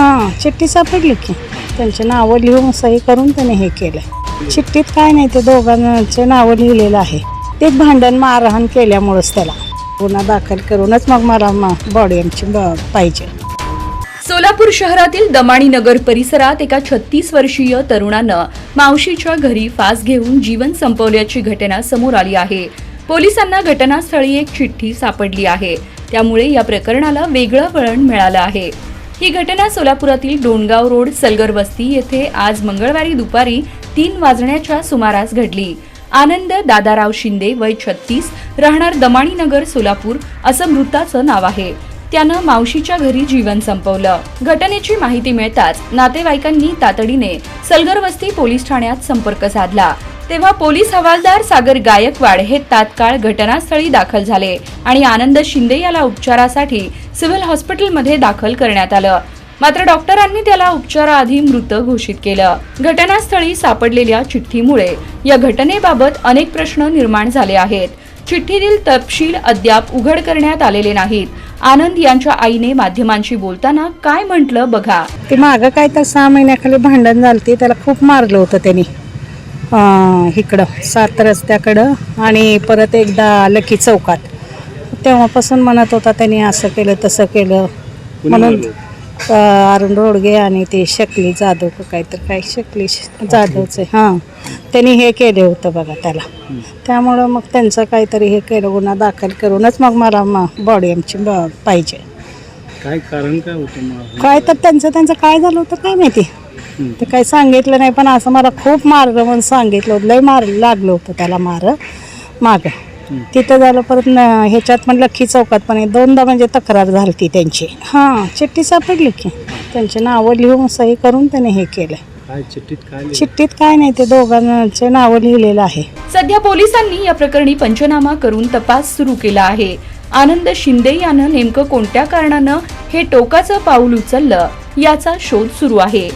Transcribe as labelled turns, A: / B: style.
A: हां चिठ्ठी सापडली की. त्यांचे नावं लिहून सही करून त्याने हे केलं चिठ्ठीत काय नाही ते दोघांचे नावं लिहिलेलं आहे. ते भांडण मारहाण केल्यामुळंच त्याला. गुन्हा दाखल करूनच मग मला बॉडी आमची पाहिजे.
B: सोलापूर शहरातील दमाणी नगर परिसरात एका छत्तीस वर्षीय तरुणानं मावशीच्या घरी फास घेऊन जीवन संपवल्याची घटना समोर आली आहे. पोलिसांना घटनास्थळी एक चिठ्ठी सापडली आहे. त्यामुळे या प्रकरणाला वेगळं वळण मिळालं आहे. ही घटना सोलापुरातील डोणगाव रोड सलगर वस्ती येथे आज मंगळवारी दुपारी तीन वाजण्याच्या सुमारास घडली. आनंद दादाराव शिंदे वय छत्तीस राहणार दमाणी नगर सोलापूर असं मृताचं नाव आहे. त्यानं मावशीच्या घरी जीवन संपवलं. घटनेची माहिती मिळताच नातेवाईकांनी तातडीने सलगर वस्ती पोलीस ठाण्यात संपर्क साधला. तेव्हा पोलीस हवालदार सागर गायकवाड हे तात्काळ घटनास्थळी दाखल झाले आणि आनंद शिंदे याला उपचारासाठी सिव्हिल हॉस्पिटलमध्ये दाखल करण्यात आलं. मात्र डॉक्टरांनी त्याला उपचाराआधी मृत घोषित केलं. घटनास्थळी सापडलेल्या चिठ्ठीमुळे या घटनेबाबत अनेक प्रश्न निर्माण झाले आहेत. चिठ्ठीतील तपशील अद्याप उघड करण्यात आलेले नाहीत. आनंद यांच्या आईने माध्यमांशी बोलताना काय म्हटलं बघा.
A: ते मागं काय तर सहा महिन्याखाली भांडण झालं ते त्याला खूप मारलं होतं त्यांनी. इकडं सात रस्त्याकडं आणि परत एकदा लकी चौकात. तेव्हापासून म्हणत होता त्यांनी असं केलं तसं केलं. म्हणून अरुण रोडगे आणि ते शकली जाधव का काहीतरी काय शकली जाधवचे हां. त्यांनी हे केले होतं बघा त्याला. त्यामुळं मग त्यांचं काहीतरी हे केलं गुन्हा दाखल करूनच मग मला बॉडी आमची पाहिजे.
C: काय कारण काय होतं मग?
A: काय तर त्यांचं त्यांचं काय झालं होतं काय माहिती? ते काही सांगितलं नाही पण असं मला खूप मारलं म्हणून सांगितलं होतं. लय मार लागलं होतं त्याला मार. माग. तिथं झालं परत न ह्याच्यात पण लक्की चौकात पण एक दोनदा म्हणजे तक्रार झाली ती त्यांची. हां चिठ्ठी सापडली की. त्यांचे नावं लिहून सही करून त्याने हे केलं? चिठ्ठीत काय नाही ते दोघांचे नावं लिहिलेलं आहे.
B: सध्या पोलिसांनी या प्रकरणी पंचनामा करून तपास सुरू केला आहे. आनंद शिंदे यानं नेमकं कोणत्या कारणानं हे टोकाचं पाऊल उचललं याचा शोध सुरू आहे.